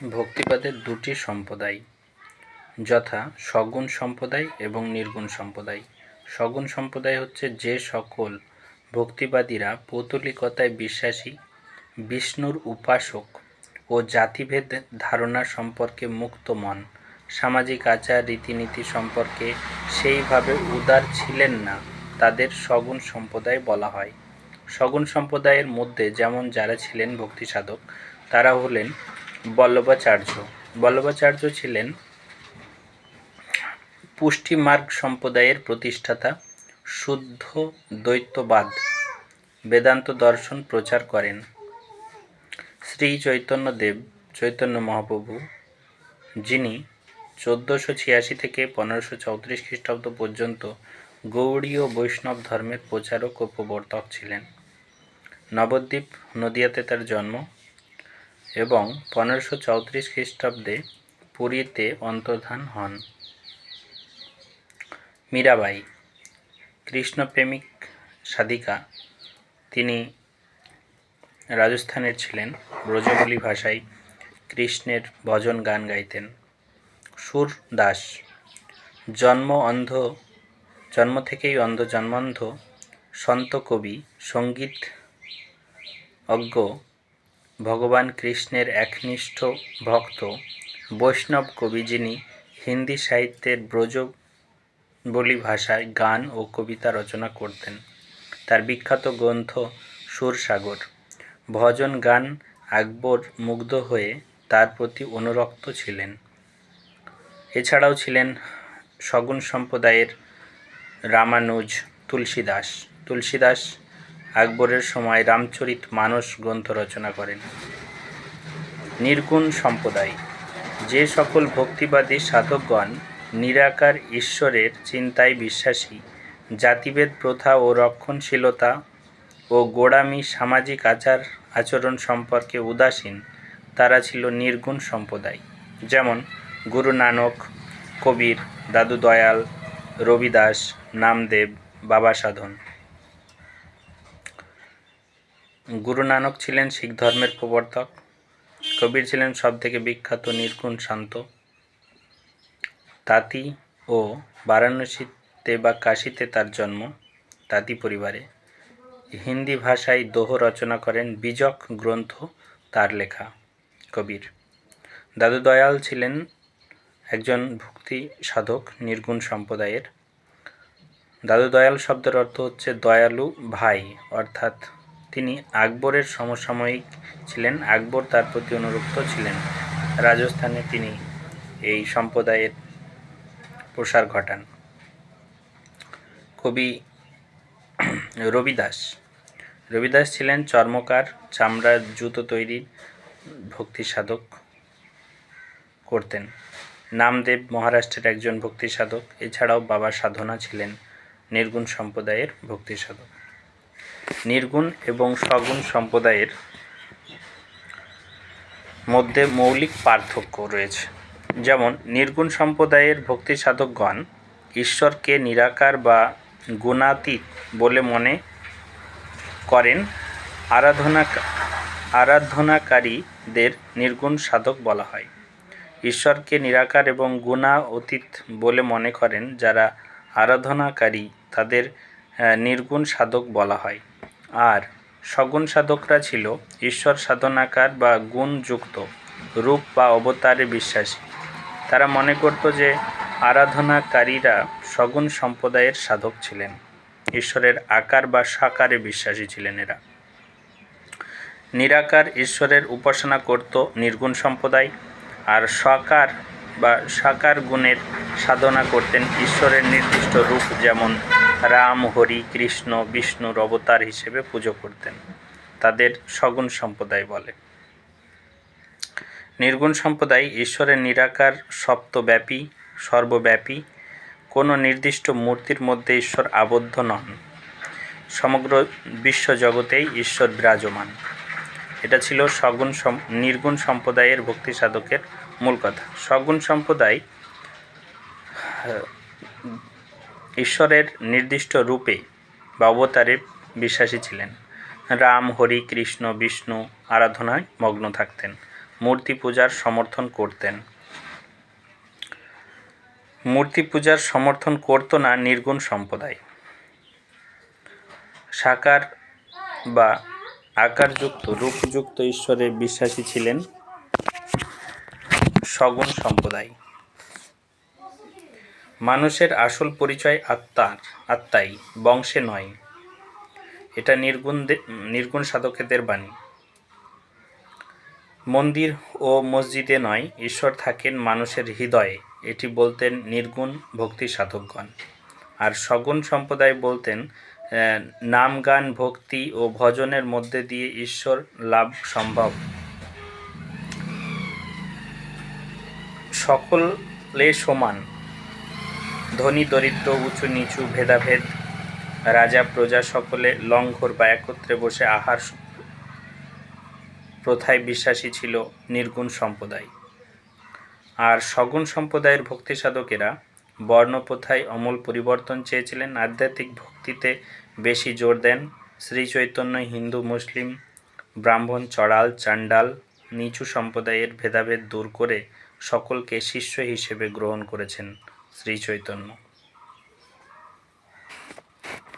ভক্তিবাদের দুটি সম্প্রদায়, যথা সগুণ সম্প্রদায় এবং নির্গুণ সম্প্রদায়। সগুণ সম্প্রদায় হচ্ছে যে সকল ভক্তিবাদীরা পৌতলিকতায় বিশ্বাসী, বিষ্ণুর উপাসক ও জাতিভেদ ধারণা সম্পর্কে মুক্ত মন। সামাজিক আচার, রীতিনীতি সম্পর্কে সেইভাবে উদার ছিলেন না তাদের সগুণ সম্প্রদায় বলা হয়। সগুণ সম্প্রদায়ের মধ্যে যেমন যারা ছিলেন ভক্তি সাধক তারা হলেন বল্লভাচার্য। বল্লভাচার্য ছিলেন পুষ্টিমার্গ সম্প্রদায়ের প্রতিষ্ঠাতা, শুদ্ধ দ্বৈতবাদ, বেদান্ত দর্শন প্রচার করেন। শ্রী চৈতন্যদেব, চৈতন্য মহাপ্রভু, যিনি চোদ্দোশো ছিয়াশি থেকে পনেরোশো চৌত্রিশ খ্রিস্টাব্দ পর্যন্ত গৌড়ীয় বৈষ্ণব ধর্মের প্রচারক ও প্রবর্তক ছিলেন। নবদ্বীপ নদিয়াতে তার জন্ম। এবং পনেরোশো চৌত্রিশ খ্রিস্টাব্দে পুরীতে অন্তর্ধান হন। মীরাবাই, কৃষ্ণপ্রেমিক সাধিকা, তিনি রাজস্থানের ছিলেন। ব্রজবলি ভাষায় কৃষ্ণের ভজন গান গাইতেন। সুর দাস, জন্ম অন্ধ, জন্ম থেকেই অন্ধ জন্মান্ধ, সন্ত কবি, সংগীত অজ্ঞ ভগবান কৃষ্ণের একনিষ্ঠ ভক্ত বৈষ্ণব কবি যিনি হিন্দি সাহিত্যের ব্রজ বলি ভাষায় গান ও কবিতা রচনা করতেন। তার বিখ্যাত গ্রন্থ সুরসাগর। ভজন গান আকবর মুগ্ধ হয়ে তার প্রতি অনুরক্ত ছিলেন। এছাড়াও ছিলেন সগুণ সম্প্রদায়ের রামানুজ তুলসীদাস। তুলসীদাস আকবরের সময় রামচরিত মানস গ্রন্থ রচনা করেন। নির্গুণ সম্প্রদায়। যে সকল ভক্তিবাদী সাধকগণ নিরাকার ঈশ্বরের চিন্তায় বিশ্বাসী, জাতিভেদ প্রথা ও রক্ষণশীলতা ও গোড়ামি সামাজিক আচার আচরণ সম্পর্কে উদাসীন, তারা ছিল নির্গুণ সম্প্রদায়। যেমন গুরু নানক, কবির, দাদু দয়াল, রবিদাস, নামদেব বাবা সাধন গুরু নানক ছিলেন শিখ ধর্মের প্রবর্তক। কবির ছিলেন সবথেকে বিখ্যাত নির্গুণ শান্ত। তাঁতি ও বারাণসীতে বা কাশীতে তার জন্ম, তাঁতি পরিবারে। হিন্দি ভাষায় দোহ রচনা করেন বীজক গ্রন্থ, তার লেখা, কবির। দাদু দয়াল ছিলেন একজন ভক্তি সাধক, নির্গুণ সম্প্রদায়ের। দাদু দয়াল শব্দের অর্থ হচ্ছে দয়ালু ভাই, অর্থাৎ তিনি আকবরের সমসাময়িক ছিলেন। আকবর তার প্রতি অনুরক্ত ছিলেন। রাজস্থানে তিনি এই সম্প্রদায়ের প্রসার ঘটান। কবি রবিদাস। রবিদাস ছিলেন চর্মকার, চামড়ার জুতো তৈরির ভক্তি সাধক করতেন। নামদেব মহারাষ্ট্রের একজন ভক্তি সাধক। এছাড়াও বাবা সাধনা ছিলেন নির্গুণ সম্প্রদায়ের ভক্তি সাধক। নির্গুণ এবং সগুণ সম্প্রদায়ের মধ্যে মৌলিক পার্থক্য রয়েছে। যেমন, নির্গুণ সম্প্রদায়ের ভক্তি সাধকগণ ঈশ্বরকে নিরাকার বা গুণাতীত বলে মনে করেন, আরাধনা আরাধনাকারীদের নির্গুণ সাধক বলা হয়। ঈশ্বরকে নিরাকার এবং গুণা অতীত বলে মনে করেন যারা আরাধনাকারী তাদের নির্গুণ সাধক বলা হয়। আর সগুণ সাধকরা ছিল ঈশ্বর সাধনাকার বা গুণযুক্ত রূপ বা অবতারে বিশ্বাসী। তারা মনে করত যে আরাধনাকারীরা সগুণ সম্প্রদায়ের সাধক ছিলেন। ঈশ্বরের আকার বা সাকারে বিশ্বাসী ছিলেন এরা। নিরাকার ঈশ্বরের উপাসনা করত নির্গুণ সম্প্রদায় আর সাকার বা সাকার গুণের সাধনা করতেন ঈশ্বরের নির্দিষ্ট রূপ যেমন রাম, হরি, কৃষ্ণ, বিষ্ণুর অবতার হিসেবে পুজো করতেন। তাদের সগুণ সম্প্রদায় বলে। নির্গুণ সম্প্রদায় ঈশ্বরের নিরাকার, সপ্তব্যাপী, সর্বব্যাপী, কোনো নির্দিষ্ট মূর্তির মধ্যে ঈশ্বর আবদ্ধ নন। সমগ্র বিশ্বজগতেই ঈশ্বর বিরাজমান। এটা ছিল সগুণ নির্গুণ সম্প্রদায়ের ভক্তি সাধকের মূল কথা। সগুণ সম্প্রদায় ঈশ্বরের নির্দিষ্ট রূপে বা অবতারে বিশ্বাসী ছিলেন। রাম, হরি, কৃষ্ণ, বিষ্ণু আরাধনায় মগ্ন থাকতেন। মূর্তি পূজার সমর্থন করতেন। মূর্তি পূজার সমর্থন করত না নির্গুণ সম্প্রদায়। সাকার বা আকারযুক্ত, রূপযুক্ত ঈশ্বরে বিশ্বাসী ছিলেন সগুণ সম্প্রদায়। মানুষের আসল পরিচয় আত্মার, আত্মাই, বংশে নয়। এটা নির্গুণ নির্গুণ সাধকেদের বাণী। মন্দির ও মসজিদে নয়, ঈশ্বর থাকেন মানুষের হৃদয়ে, এটি বলতেন নির্গুণ ভক্তি সাধকগণ। আর সগুণ সম্প্রদায় বলতেন নাম গান ভক্তি ও ভজনের মধ্যে দিয়ে ঈশ্বর লাভ সম্ভব। সকলে সমান ধনী, দরিদ্র, উঁচু, নিচু, ভেদাভেদ, রাজা, প্রজা সকলে লঙ্ঘর বা একত্রে বসে আহার প্রথায় বিশ্বাসী ছিল নির্গুণ সম্প্রদায়। আর সগুণ সম্প্রদায়ের ভক্তি সাধকেরা বর্ণপ্রথায় অমূল পরিবর্তন চেয়েছিলেন। আধ্যাত্মিক ভক্তিতে বেশি জোর দেন শ্রী চৈতন্য হিন্দু, মুসলিম, ব্রাহ্মণ, চড়াল চাণ্ডাল নিচু সম্প্রদায়ের ভেদাভেদ দূর করে সকলকে শিষ্য হিসেবে গ্রহণ করেছেন। শ্রী চৈতন্য।